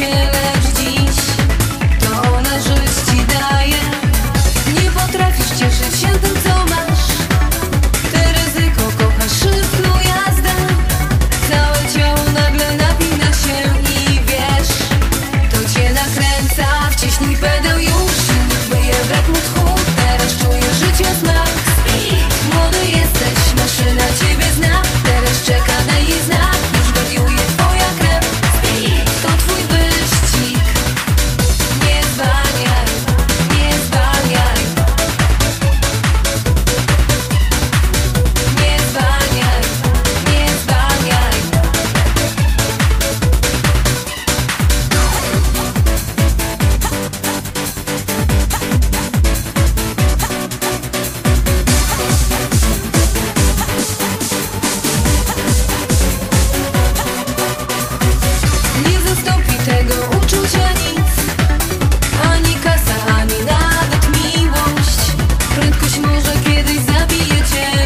chilling. Może kiedyś zabiję cię